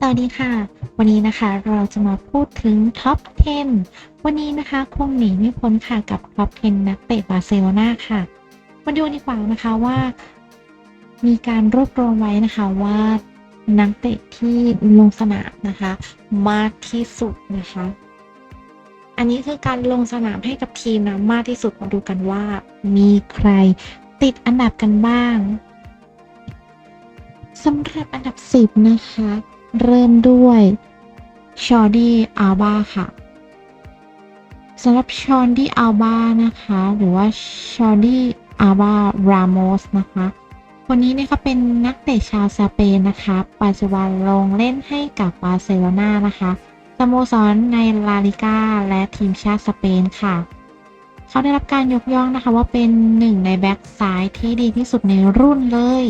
สวัสดีค่ะ วันนี้นะคะเราจะมาพูดถึงท็อป 10 วันนี้นะคะคงหนีไม่พ้นค่ะกับท็อป 10 นักเตะบาร์เซโลนาค่ะ มาดูดีกว่านะคะว่า มีการรวบรวมไว้นะคะว่านักเตะที่ลงสนามนะคะ มากที่สุดนะคะ อันนี้คือการลงสนามให้กับทีมนะมากที่สุดมาดูกันว่า มีใครติดอันดับกันบ้างสำหรับอันดับ 10 นะคะ เริ่มด้วยชอร์ดี้อัลบาค่ะสำหรับชอร์ดี้อัลบานะคะ หรือว่าชอร์ดี้อัลบารามอสนะคะคนนี้เนี่ยเขาเป็นนักเตะชาวสเปนนะคะ ปัจจุบันลงเล่นให้กับบาร์เซโลนานะคะสโมสรในลาลิก้าและทีมชาติสเปนค่ะ เขาได้รับการยกย่องนะคะว่าเป็นหนึ่งในแบ็กซ้ายที่ดีที่สุดในรุ่นเลย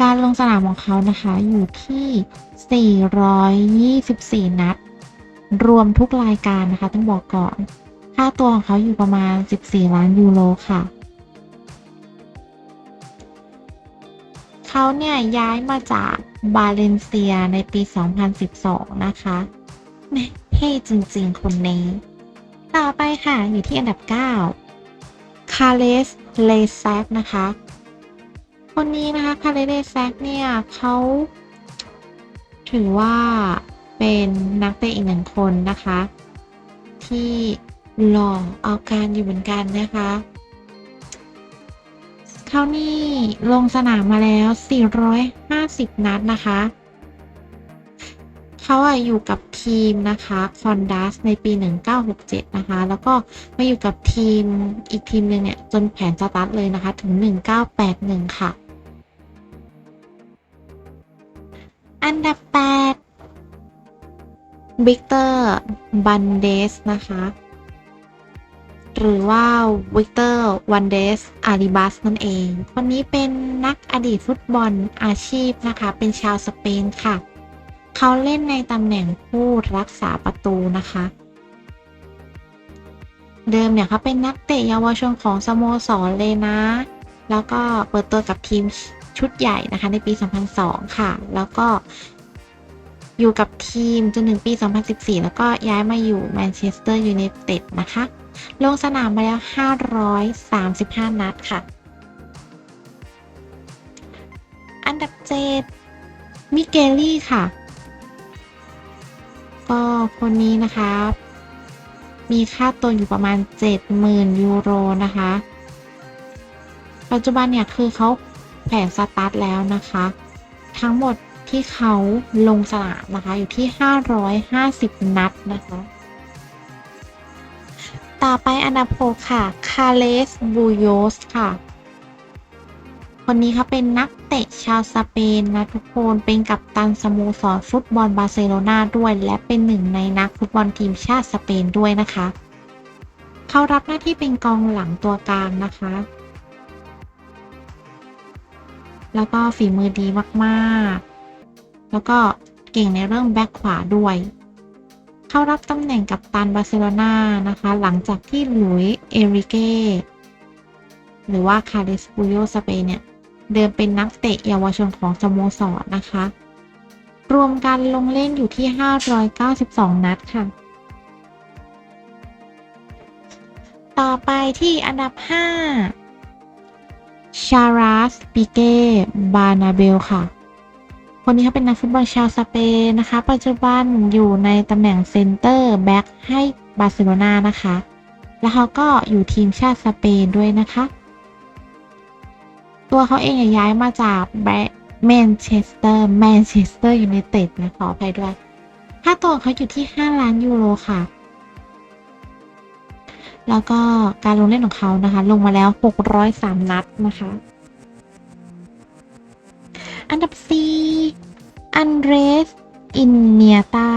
การลงสนามของเขานะคะอยู่ที่ 424 นัด รวมทุกรายการนะคะ ต้องบอกก่อน ค่าตัวของเขาอยู่ประมาณ 14 ล้านยูโรค่ะ เขาเนี่ยย้ายมาจากบาเลนเซียในปี 2012 นะคะแม่เท่จริงๆ คนนี้ ต่อไปค่ะ อยู่ที่อันดับ 9 คาเลส เลแซกนะคะ คนนี้นะคะคาเลเดแซกเนี่ยเขาถือว่าเป็นนักเตะอีกหนึ่งคนนะคะ ที่หล่อเอาการอยู่เหมือนกันนะคะเขานี่ลงสนามมาแล้ว 450 นัดนะคะเขาอะอยู่กับทีมนะคะคอนดัสในปี 1967 นะคะ แล้วก็มาอยู่กับทีมอีกทีมหนึ่งเนี่ย จนแผนสตาร์ทเลยนะคะ ถึง 1981 ค่ะ อันดับ 8 วิกเตอร์ บันเดส นะคะ หรือว่าวิกเตอร์ วันเดส อาริบัส นั่นเอง คนนี้เป็นนักอดีตฟุตบอลอาชีพนะคะ เป็นชาวสเปนค่ะ เขาเล่นในตำแหน่งผู้รักษาประตูนะคะเดิมเนี่ยเขาเป็นนักเตะเยาวชนของสโมสรเลยนะ แล้วก็เปิดตัวกับทีม ชุดใหญ่นะคะในปี 2002 ค่ะ แล้วก็อยู่กับทีมจนถึงปี 2014 แล้วก็ย้ายมาอยู่แมนเชสเตอร์ยูไนเต็ดนะคะ ลงสนามมาแล้ว 535 นัดค่ะ อันดับ7มิเกลลี่ค่ะ ก็คนนี้นะคะ มีค่าตัวอยู่ประมาณ 70,000 ยูโรนะคะ ปัจจุบันเนี่ยคือเขา แผนสตาร์ทแล้วนะคะ ทั้งหมดที่เขาลงสนามนะคะอยู่ที่ 550 นัดนะคะ ต่อไปอันดับ6ค่ะ คาเลสบูโยสค่ะ คนนี้เขาเป็นนักเตะชาวสเปนนะทุกคนเป็นกัปตันสโมสรฟุตบอลบาร์เซโลนาด้วย และเป็นหนึ่งในนักฟุตบอลทีมชาติสเปนด้วยนะคะ เขารับหน้าที่เป็นกองหลังตัวกลางนะคะ แล้วก็ฝีมือดีมากๆ แล้วก็เก่งในเรื่องแบ็คขวาด้วย เข้ารับตำแหน่งกัปตันบาร์เซโลนานะคะ หลังจากที่หลุยเอริเกหรือว่าคาเดสปูโยสเปนเนี่ย เดิมเป็นนักเตะเยาวชนของสโมสรนะคะ รวมการลงเล่นอยู่ที่ 592 นัดค่ะ ต่อไปที่อันดับ 5 ชาราสปิเก้บานาเบลค่ะ คนนี้เขาเป็นนักฟุตบอลชาวสเปนนะคะ ปัจจุบันอยู่ในตำแหน่งเซนเตอร์แบ็กให้บาร์เซโลนานะคะ แล้วเขาก็อยู่ทีมชาติสเปนด้วยนะคะ ตัวเขาเองย้ายมาจากแมนเชสเตอร์แมนเชสเตอร์ยูไนเต็ดนะขออภัยด้วยค่าตัวเขาอยู่ที่ 5 ล้านยูโรค่ะ แล้วก็การลงเล่นของเขานะคะ ลงมาแล้ว 603 นัดนะคะ อันดับ 4 อันเดรส อินเนียตา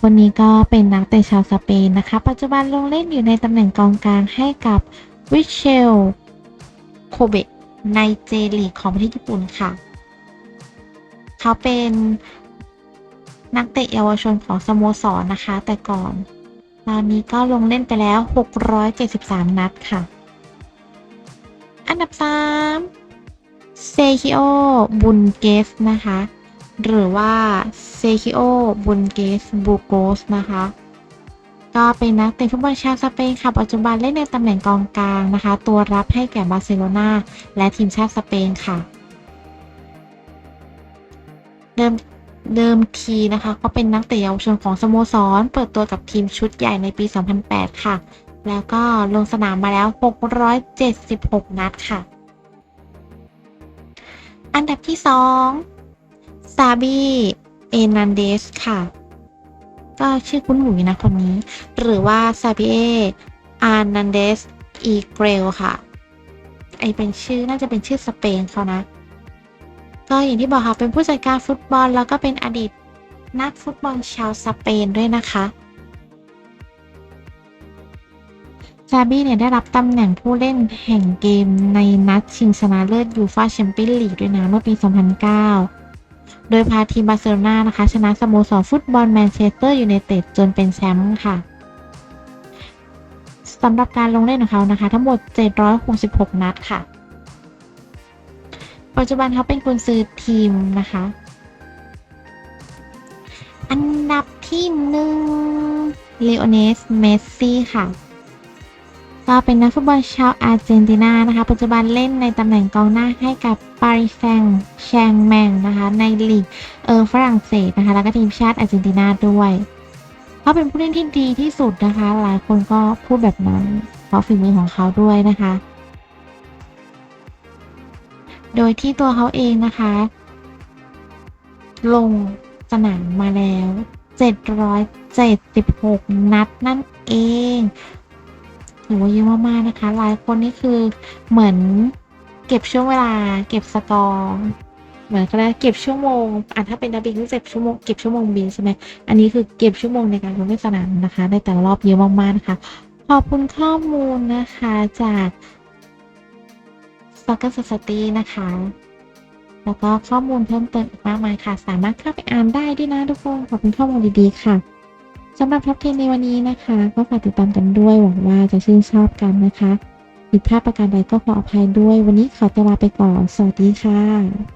คนนี้ก็เป็นนักเตะชาวสเปนนะคะ ปัจจุบันลงเล่นอยู่ในตำแหน่งกองกลางให้กับวิเชล โคเบะในเจลีกของประเทศญี่ปุ่นค่ะ เขาเป็นนักเตะเยาวชนของสโมสรนนะคะ แต่ก่อน ตอนนี้ก็ลงเล่นไปแล้ว 673 นัดค่ะ อันดับ 3 เซคิโอ บุนเกสนะคะ หรือว่าเซคิโอ บุนเกสบูโกสนะคะ ก็เป็นนักเตะฟุตบอลชาวสเปนค่ะ ปัจจุบันเล่นในตำแหน่งกองกลางนะคะ ตัวรับให้แก่บาร์เซโลนาและทีมชาติสเปนค่ะเดิม เดิมทีนะคะก็เป็นนักเตะเยาวชนของสโมสร เปิดตัวกับทีมชุดใหญ่ในปี 2008 ค่ะ แล้วก็ลงสนามมาแล้ว 676 นัดค่ะ อันดับที่ 2 ซาบีเอนันเดสค่ะ ก็ชื่อคุ้นหูอยู่นะคนนี้ หรือว่าซาบีเออานันเดสอีเกรลค่ะ ไอเป็นชื่อน่าจะเป็นชื่อสเปนเขานะ ก็อย่างที่บอกค่ะเป็นผู้จัดการฟุตบอลแล้วก็เป็นอดีตนักฟุตบอลชาวสเปนด้วยนะคะซาบี้เนี่ยได้รับตำแหน่งผู้เล่นแห่งเกมในนัดชิงชนะเลิศยูฟาแชมเปี้ยนลีกด้วยนะเมื่อปี 2009 โดยพาทีมบาร์เซโลนานะคะ ชนะสโมสรฟุตบอลแมนเชสเตอร์ยูไนเต็ดจนเป็นแชมป์ค่ะสำหรับการลงเล่นของเขานะคะ ทั้งหมด 766 นัดค่ะ ปัจจุบันเขาเป็นกุนซือทีมนะคะ อันดับที่หนึ่งเลโอเนส เมสซี่ค่ะ ก็เป็นนักฟุตบอลชาวอาร์เจนตินานะคะ ปัจจุบันเล่นในตำแหน่งกองหน้าให้กับปารีสแซงแชงแมงนะคะ ในลีกเออฝรั่งเศสนะคะ แล้วก็ทีมชาติอาร์เจนตินาด้วยเขาเป็นผู้เล่นที่ดีที่สุดนะคะ หลายคนก็พูดแบบนั้น เพราะฝีมือของเขาด้วยนะคะ โดยที่ตัวเขาเองนะคะ ลงสนามมาแล้ว 776 นัดนั่นเองถือว่าเยอะมากๆนะคะ หลายคนนี่คือเหมือนเก็บช่วงเวลา เก็บสกอร์เหมือนก็ได้เก็บชั่วโมงอะถ้าเป็นนักบินก็เก็บชั่วโมงเก็บชั่วโมงบินใช่ไหมอันนี้คือเก็บชั่วโมงในการลงเล่นสนามนะคะในแต่ละรอบเยอะมากๆนะคะ ขอบคุณข้อมูลนะคะจาก สก c สสตีนะคะ แล้วก็ข้อมูลเพิ่มเติมอีกมากมายค่ะ สามารถเข้าไปอ่านได้ด้วยนะทุกคนขอบคุณข้อมูลดีๆค่ะสำหรับท็อป10ในวันนี้นะคะ ก็ฝากติดตามกันด้วยหวังว่าจะชื่นชอบกันนะคะผิดพลาดประการใดก็ขออภัยด้วย วันนี้ขอตัวลาไปก่อน สวัสดีค่ะ